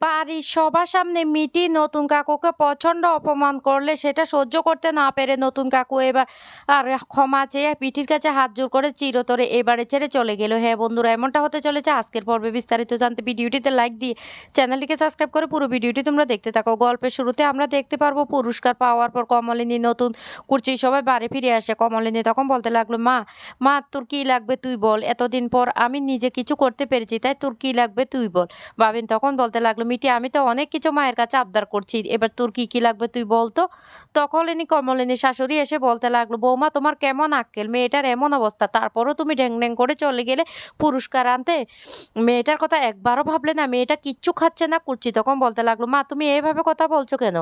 বাড়ির সবার সামনে মিটি নতুন কাকুকে প্রচণ্ড অপমান করলে সেটা সহ্য করতে না পেরে নতুন কাকু এবার, আর ক্ষমা চেয়ে পিঠির কাছে হাত জোর করে চিরতরে এবারে ছেড়ে চলে গেল। হ্যাঁ বন্ধুরা, এমনটা হতে চলেছে। আজকের পর্বে বিস্তারিত জানতে ভিডিওটিতে লাইক দিয়ে চ্যানেলটিকে সাবস্ক্রাইব করে পুরো ভিডিওটি তোমরা দেখতে থাকো। গল্পের শুরুতে আমরা দেখতে পারব, পুরস্কার পাওয়ার পর কমলিনী নতুন কুর্চি সবাই বাড়ি ফিরে আসে। কমলিনী তখন বলতে লাগল, মা মা, তোর কী লাগবে তুই বল। এতদিন পর আমি নিজে কিছু করতে পেরেছি, তাই তোর কী লাগবে তুই বল। বাবিন তখন বলতে লাগল মিটি, আমি তো অনেক কিছু মায়ের কাছে আবদার করছি। এবার তোর কি কি লাগবে তুই বলতো? তখন ইনি কমলিনী শাশুড়ি এসে বলতে লাগল, বৌমা, তোমার কেমন আক্কেল? মেয়েটার এমন অবস্থা। তারপরও তুমি ঢ্যাং ঢ্যাং করে চলে গেলে পুরস্কার আনতে? মেয়েটার কথা একবারও ভাবলে না, মেয়েটা কিচ্ছু খাচ্ছে না করছি তখন বলতে লাগল, মা, তুমি এইভাবে কথা বলছো কেন?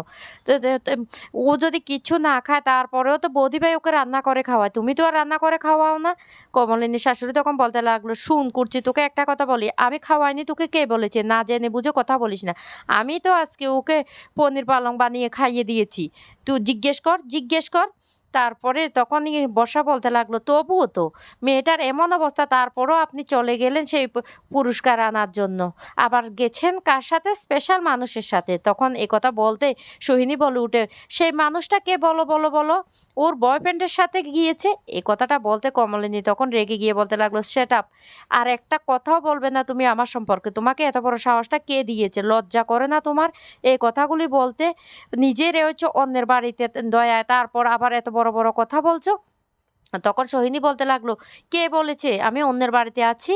ও যদি কিচ্ছু না খায়, তারপরেও তো বৌদি ভাই ওকে রান্না করে খাওয়ায়। তুমি তো আর রান্না করে খাওয়াও না। কমলিনী শাশুড়ি তখন বলতে লাগল, শুন করছি তোকে একটা কথা বলি। আমি খাওয়াইনি, তোকে কে বলেছে? না জেনে বুঝে কথা বলিস না। আমি তো আজকে ওকে পনির পালং বানিয়ে খাইয়ে দিয়েছি। তুই জিজ্ঞেস কর জিজ্ঞেস কর। তারপরে তখনই বর্ষা বলতে লাগল, তবুও তো মেয়েটার এমন অবস্থা, তারপরও আপনি চলে গেলেন সেই পুরস্কার আনার জন্য। আবার গেছেন কার সাথে? স্পেশাল মানুষের সাথে। তখন কথা বলতে সোহিনী বলে উঠে, সেই মানুষটা কে বলো বলো বলো? ওর বয়ফ্রেন্ডের সাথে গিয়েছে? এ কথাটা বলতে কমলিনী তখন রেগে গিয়ে বলতে লাগল, সেট আপ। আর একটা কথাও বলবে না তুমি আমার সম্পর্কে। তোমাকে এত বড় সাহসটা কে দিয়েছে? লজ্জা করে না তোমার? এই কথাগুলি বলতে নিজের হচ্ছে অন্যের বাড়িতে দয়া তারপর আবার এত বড় বড় বড় কথা বলছো? তখন সোহিনী বলতে লাগল কে বলেছে? আমি অন্যের বাড়িতে আছি।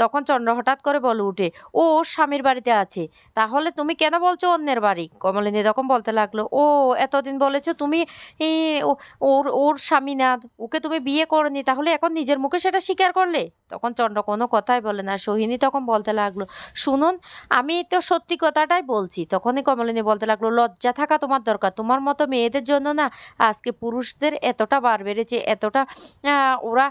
তখন চন্দ্র হঠাৎ করে বলে উঠে, ও ওর স্বামীর বাড়িতে আছে। তাহলে তুমি কেন বলছো অন্যের বাড়ি? কমলিনী তখন বলতে লাগল, ও, এতদিন বলেছ তুমি ওর ওর স্বামী না, ওকে তুমি বিয়ে করনি, তাহলে এখন নিজের মুখে সেটা স্বীকার করলে? তখন চন্দ্র কোনো কথাই বলে না, সোহিনী তখন বলতে লাগল, শুনুন, আমি তো সত্যি কথাটাই বলছি। তখনই কমলিনী বলতে লাগল, লজ্জা থাকা তোমার দরকার, তোমার মতো মেয়েদের জন্য না, আজকে পুরুষদের এতটা বার বেড়েছে, এতটা ওরা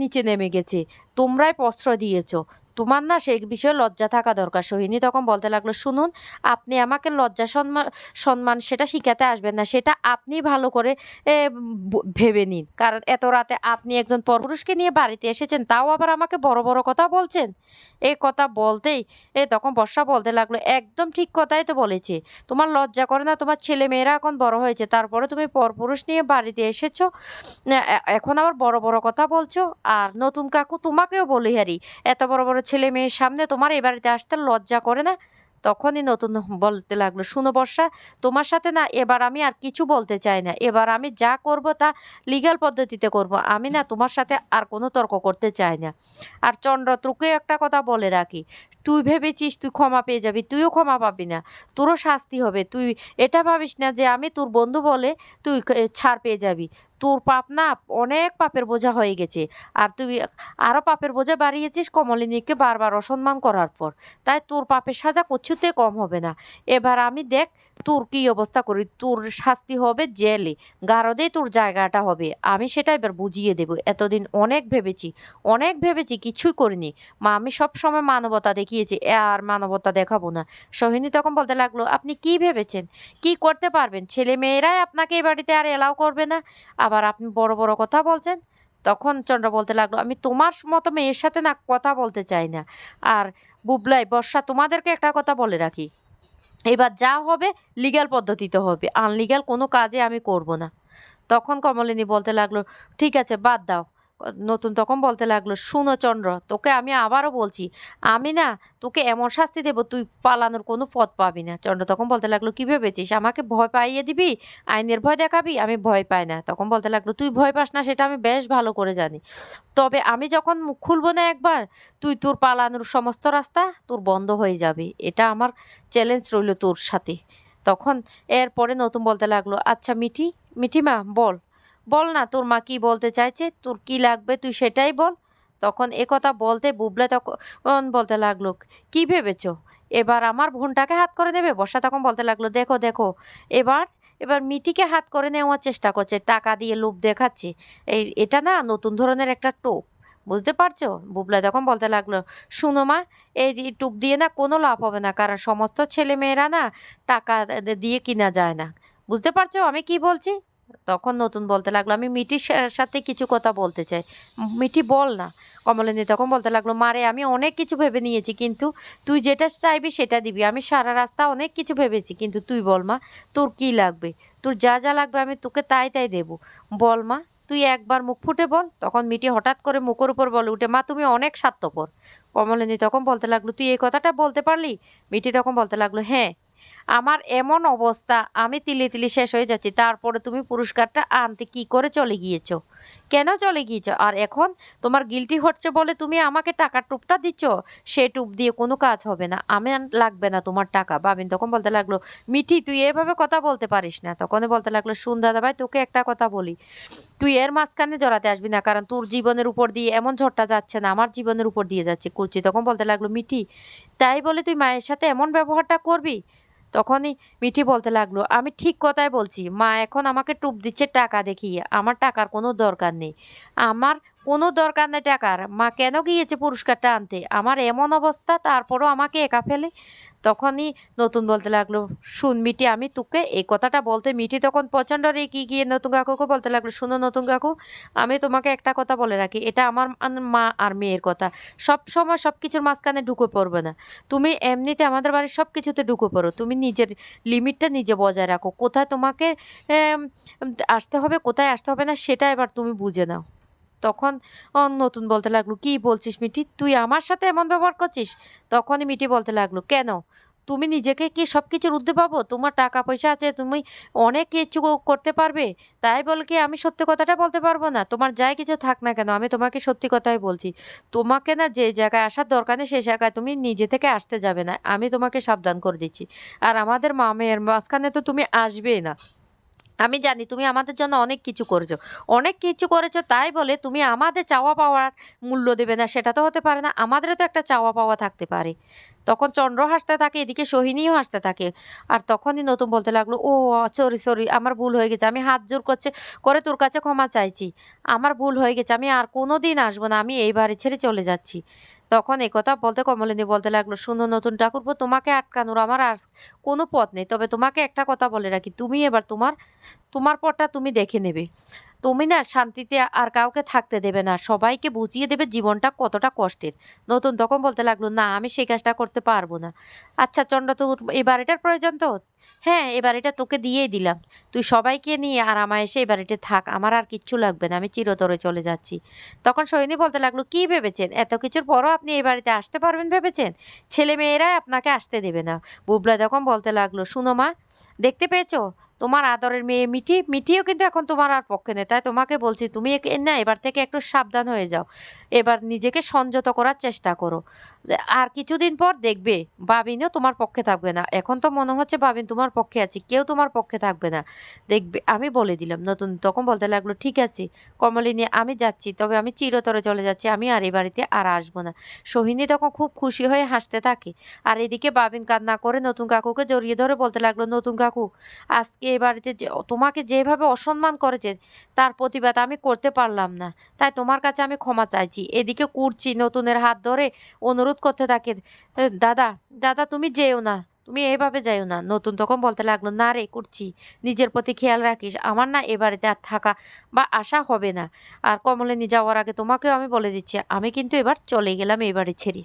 নিচে নেমে গেছে। তোমরাই প্রশ্রয় দিয়েছ। তোমার না সেই বিষয়ে লজ্জা থাকা দরকার। সোহিনী তখন বলতে লাগল শুনুন আপনি আমাকে লজ্জা সম্মান সম্মান সেটা শিখাতে আসবেন না সেটা আপনি ভালো করে এ, ভেবে নিন। কারণ এত রাতে আপনি একজন পরপুরুষকে নিয়ে বাড়িতে এসেছেন তাও আবার আমাকে বড় বড় কথা বলছেন? এই কথা বলতেই এ তখন বর্ষা বলতে লাগল একদম ঠিক কথাই তো বলেছে। তোমার লজ্জা করে না তোমার ছেলে মেয়েরা এখন বড় হয়েছে তারপরে তুমি পরপুরুষ নিয়ে বাড়িতে এসেছ? এ- এ- এখন আবার বড় বড় কথা বলছো? আর নতুন কাকু তোমাকেও বলি হারি এত বড় বড় ছেলে মেয়ের সামনে তোমার এ বাড়িতে আসতে লজ্জা করে না? তখনই নতুন বলতে লাগল, শুনো বর্ষা, তোমার সাথে না এবার আমি আর কিছু বলতে চাই না। এবার আমি যা করব তা লিগ্যাল পদ্ধতিতে করব। আমি না তোমার সাথে আর কোনো তর্ক করতে চাই না। আর চন্দ্র তোকে একটা কথা বলে রাখি, তুই ভেবেছিস তুই ক্ষমা পেয়ে যাবি, তুইও ক্ষমা পাবি না। তোরও শাস্তি হবে। তুই এটা ভাবিস না যে আমি তোর বন্ধু বলে তুই ছাড় পেয়ে যাবি। তোর পাপ না, অনেক পাপের বোঝা হয়ে গেছে। আর তুই আরও পাপের বোঝা বাড়িয়েছিস কমলিনীকে বারবার অসম্মান করার পর। তাই তোর পাপের সাজা কিছুতে কম হবে না। এবার আমি দেখ তোর কি অবস্থা করি। তোর শাস্তি হবে জেলে। গারদেই তোর জায়গাটা হবে। আমি সেটা এবার বুঝিয়ে দেব। এতদিন অনেক ভেবেছি। অনেক ভেবেছি কিছুই করিনি। মা, আমি সব সময় মানবতা দেখিয়েছি। আর মানবতা দেখাবো না। সোহিনী তখন বলতে লাগল, আপনি কি ভেবেছেন? কি করতে পারবেন? ছেলে মেয়েরাই আপনাকে এই বাড়িতে আর এলাও করবে না? আবার আপনি বড় বড় কথা বলছেন, তখন চন্দ্র বলতে লাগল, আমি তোমার মতো মেয়ের সাথে না কথা বলতে চাই না। আর বুবলাই, বর্ষা, তোমাদেরকে একটা কথা বলে রাখি। এবার যা হবে লিগ্যাল পদ্ধতিতে হবে। আনলিগ্যাল কোনো কাজে আমি করব না। তখন কমলিনী বলতে লাগল, ঠিক আছে, বাদ দাও। নতুন তখন বলতে লাগল, শুনো চন্দ্র, তোকে আমি আবারও বলছি, আমি না তোকে এমন শাস্তি দেবো, তুই পালানোর কোনো পথ পাবি না। চন্দ্র তখন বলতে লাগল, কি ভেবেছিস? আমাকে ভয় পাইয়ে দিবি? আইনের ভয় দেখাবি? আমি ভয় পাই না। তখন বলতে লাগল, তুই ভয় পাস না, সেটা আমি বেশ ভালো করে জানি। তবে আমি যখন মুখ খুলবো না একবার, তুই তোর পালানোর সমস্ত রাস্তা তোর বন্ধ হয়ে যাবে। এটা আমার চ্যালেঞ্জ রইল তোর সাথে। তখন এরপরে নতুন বলতে লাগল আচ্ছা মিঠি, মিঠিমা, বল বল না, তোর মা কি বলতে চাইছে? তোর কি লাগবে তুই সেটাই বল। তখন এ কথা বলতে বুবলে তখন বলতে লাগল, কি ভেবেছো? এবার আমার বোনটাকে হাত করে নেবে বর্ষা তখন বলতে লাগল, দেখো দেখো, এবার এবার মিটিকে হাত করে নেওয়ার চেষ্টা করছে, টাকা দিয়ে লোভ দেখাচ্ছে। এই, এটা না নতুন ধরনের একটা টোপ, বুঝতে পারছ? বুবলা তখন বলতে লাগল, শুনো মা, এই টুপ দিয়ে না কোনো লাভ হবে না, কারণ সমস্ত ছেলে মেয়েরা না টাকা দিয়ে কিনা যায় না, বুঝতে পারছ আমি কি বলছি? তখন নতুন বলতে লাগল, আমি মিঠির সা- সাথে কিছু কথা বলতে চাই। মিঠি, বল না। কমলিনী তখন বলতে লাগল, মারে, আমি অনেক কিছু ভেবে নিয়েছি, কিন্তু তুই যেটা চাইবি সেটা দিবি। আমি সারা রাস্তা অনেক কিছু ভেবেছি, কিন্তু তুই বল মা, তোর কি লাগবে? তোর যা যা লাগবে আমি তোকে তাই তাই দেবো। বল মা, তুই একবার মুখ ফুটে বল। তখন মিটি হঠাৎ করে মুখের উপর বলে উঠে, মা, তুমি অনেক স্বার্থপর। কমলিনী তখন বলতে লাগল, তুই এই কথাটা বলতে পারলি? মিটি তখন বলতে লাগল হ্যাঁ। আমার এমন অবস্থা, আমি তিলি তিলি শেষ হয়ে যাচ্ছি। তারপরে তুমি পুরস্কারটা আনতে কি করে চলে গিয়েছো? কেন চলে গিয়েছো? আর এখন তোমার গিলটি হচ্ছে বলে তুমি আমাকে টাকার টুপটা দিচ্ছ? সে টুপ দিয়ে কোনো কাজ হবে না। আমি লাগবে না তোমার টাকা। বাবিন তখন বলতে লাগল, মিঠি, তুই এভাবে কথা বলতে পারিস না। তখন বলতে লাগল, শুন দাদা ভাই, তোকে একটা কথা বলি। তুই এর মাঝখানে জড়াতে আসবি না, কারণ তোর জীবনের উপর দিয়ে এমন ঝড়টা যাচ্ছে না, আমার জীবনের উপর দিয়ে যাচ্ছে। কুচি তখন বলতে লাগল, মিঠি, তাই বলে তুই মায়ের সাথে এমন ব্যবহারটা করবি? তখনই মিঠি বলতে লাগল, আমি ঠিক কথাই বলছি। মা এখন আমাকে টুপ দিচ্ছে টাকা দেখিয়ে। আমার টাকার কোনো দরকার নেই। আমার কোনো দরকার নেই টাকার। মা কেন গিয়েছে পুরস্কারটা আনতে? আমার এমন অবস্থা, তারপরও আমাকে একা ফেলে তখনই নতুন বলতে লাগল, শুন মিটি আমি তোকে এই কথাটা বলতে মিটি তখন প্রচণ্ড রেগে গিয়ে নতুন কাকুকে বলতে লাগল, শুনো নতুন কাকু, আমি তোমাকে একটা কথা বলে রাখি, এটা আমার মা আর মেয়ের কথা। সব সময় সব কিছুর মাঝখানে ঢুকে পড়বে না। তুমি এমনিতে আমাদের বাড়ির সব কিছুতে ঢুকে পড়ো। তুমি নিজের লিমিটটা নিজে বজায় রাখো। কোথায় তোমাকে আসতে হবে, কোথায় আসতে হবে না, সেটা এবার তুমি বুঝে নাও। তখন নতুন বলতে লাগল, কি বলছিস মিঠি? তুই আমার সাথে এমন ব্যবহার করছিস? তখনই মিঠি বলতে লাগল, কেন? তুমি নিজেকে কি সব কিছুর ঊর্ধ্বে পাবো? তোমার টাকা পয়সা আছে, তুমি অনেক কিছু করতে পারবে। তাই বল কি আমি সত্যি কথাটা বলতে পারব না? তোমার যাই কিছু থাক না কেন, আমি তোমাকে সত্যি কথাই বলছি। তোমাকে না যে জায়গায় আসার দরকার নেই সেই জায়গায় তুমি নিজে থেকে আসতে যাবে না। আমি তোমাকে সাবধান করে দিচ্ছি। আর আমাদের মা মেয়ের মাঝখানে তো তুমি আসবেই না। আমি জানি তুমি আমাদের জন্য অনেক কিছু করেছ। অনেক কিছু করেছ তাই বলে তুমি আমাদের চাওয়া পাওয়ার মূল্য দেবে না, সেটা তো হতে পারে না। আমাদেরও তো একটা চাওয়া পাওয়া থাকতে পারে। তখন চন্দ্র হাসতে থাকে, এদিকে সোহিনীও হাসতে থাকে। আর তখনই নতুন বলতে লাগল, ও সরি সরি আমার ভুল হয়ে গেছে, আমি হাত জোর করছে, করে তোর কাছে ক্ষমা চাইছি। আমার ভুল হয়ে গেছে, আমি আর কোনো দিন আসব না, আমি এই বাড়ি ছেড়ে চলে যাচ্ছি। তখন কথা বলতে কমলিনী বলতে লাগল, শুনো নতুন ঠাকুরপো, তোমাকে আটকানোর আমার আর কোনো পথ নেই। তবে তোমাকে একটা কথা বলে রাখি, তুমি এবার তোমার তোমার পথটা তুমি দেখে নেবে। তুমি না শান্তিতে আর কাউকে থাকতে দেবে না। সবাইকে বুঝিয়ে দেবে জীবনটা কতটা কষ্টের। নতুন তখন বলতে লাগল, না, আমি সেই কাজটা করতে পারব না। আচ্ছা চন্দ্র তো এই বাড়িটার প্রয়োজন তো? হ্যাঁ এ বাড়িটা তোকে দিয়েই দিলাম। তুই সবাইকে নিয়ে আর আমায় এসে এই বাড়িতে থাক, আমার আর কিচ্ছু লাগবে না, আমি চিরতরে চলে যাচ্ছি। তখন সৈনী বলতে লাগল, কি ভেবেছেন? এত কিছুর পরও আপনি এই বাড়িতে আসতে পারবেন ভেবেছেন? ছেলে মেয়েরাই আপনাকে আসতে দেবে না। বুবলা তখন বলতে লাগল, শুনো মা, দেখতে পেয়েছ? তোমার আদরের মেয়ে মিঠি, মিঠিও কিন্তু এখন তোমার আর পক্ষে নেই। তাই তোমাকে বলছি, তুমি না, এবার থেকে একটু সাবধান হয়ে যাও। এবার নিজেকে সংযত করার চেষ্টা করো। আর কিছুদিন পর দেখবে বাবিনও তোমার পক্ষে থাকবে না। এখন তো মনে হচ্ছে বাবিন তোমার পক্ষে আছে, কেউ তোমার পক্ষে থাকবে না। দেখবে, আমি বলে দিলাম, নতুন তখন বলতে লাগল, ঠিক আছে, কমলিনী, আমি যাচ্ছি, তবে আমি চিরতরে চলে যাচ্ছি, আমি আর এই বাড়িতে আর আসব না। সোহিনী তখন খুব খুশি হয়ে হাসতে থাকে। আর এদিকে বাবিন কান্না করে নতুন কাকুকে জড়িয়ে ধরে বলতে লাগল, নতুন কাকু, আজকে এ বাড়িতে তোমাকে যেভাবে অসম্মান করেছে, তার প্রতিবাদ আমি করতে পারলাম না। তাই তোমার কাছে আমি ক্ষমা চাইছি। এদিকে কুরচি নতুনের হাত ধরে অনুরোধ করতে থাকে দাদা দাদা, তুমি যেও না, তুমি এইভাবে যাইও না। নতুন তখন বলতে লাগল, না রে করছি নিজের প্রতি খেয়াল রাখিস, আমার না এ বাড়িতে আর থাকা বা আশা হবে না। আর কমলিনী যাওয়ার আগে তোমাকেও আমি বলে দিচ্ছি, আমি কিন্তু এবার চলে গেলাম এই বাড়ি ছেড়ে।